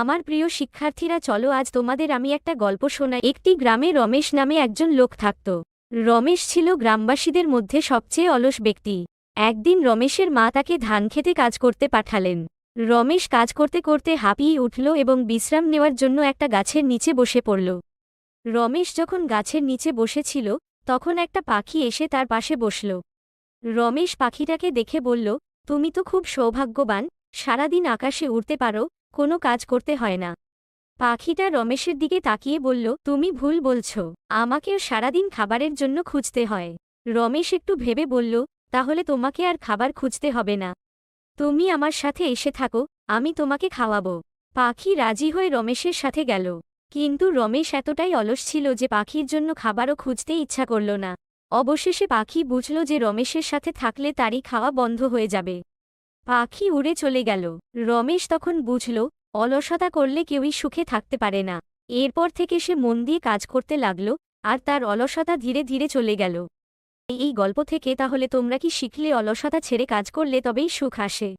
আমার প্রিয় শিক্ষার্থীরা, চলো আজ তোমাদের আমি একটা গল্প শোনাই। একটি গ্রামে রমেশ নামে একজন লোক থাকত। রমেশ ছিল গ্রামবাসীদের মধ্যে সবচেয়ে অলস ব্যক্তি। একদিন রমেশের মা তাকে ধান খেতে কাজ করতে পাঠালেন। রমেশ কাজ করতে করতে হাঁপিয়ে উঠল এবং বিশ্রাম নেওয়ার জন্য একটা গাছের নিচে বসে পড়ল। রমেশ যখন গাছের নিচে বসেছিল, তখন একটা পাখি এসে তার পাশে বসল। রমেশ পাখিটাকে দেখে বলল, তুমি তো খুব সৌভাগ্যবান, সারাদিন আকাশে উড়তে পারো কোনো কাজ করতে হয় না। পাখিটা রমেশের দিকে তাকিয়ে বলল, তুমি ভুল বলছ। আমাকেও সারাদিন খাবারের জন্য খুঁজতে হয়। রমেশ একটু ভেবে বলল, তাহলে তোমাকে আর খাবার খুঁজতে হবে না। তুমি আমার সাথে এসে থাকো, আমি তোমাকে খাওয়াবো। পাখি রাজি হয়ে রমেশের সাথে গেল। কিন্তু রমেশ এতটাই অলস ছিল যে পাখির জন্য খাবারও খুঁজতে ইচ্ছা করল না। অবশেষে পাখি বুঝল যে রমেশের সাথে থাকলে তারই খাওয়া বন্ধ হয়ে যাবে। পাখি উড়ে চলে গেল। রমেশ তখন বুঝল, অলসতা করলে কেউই সুখে থাকতে পারে না। এরপর থেকে সে মন দিয়ে কাজ করতে লাগল, আর তার অলসতা ধীরে ধীরে চলে গেল। এই গল্প থেকে তাহলে তোমরা কি শিখলে অলসতা ছেড়ে কাজ করলে তবেই সুখ আসে?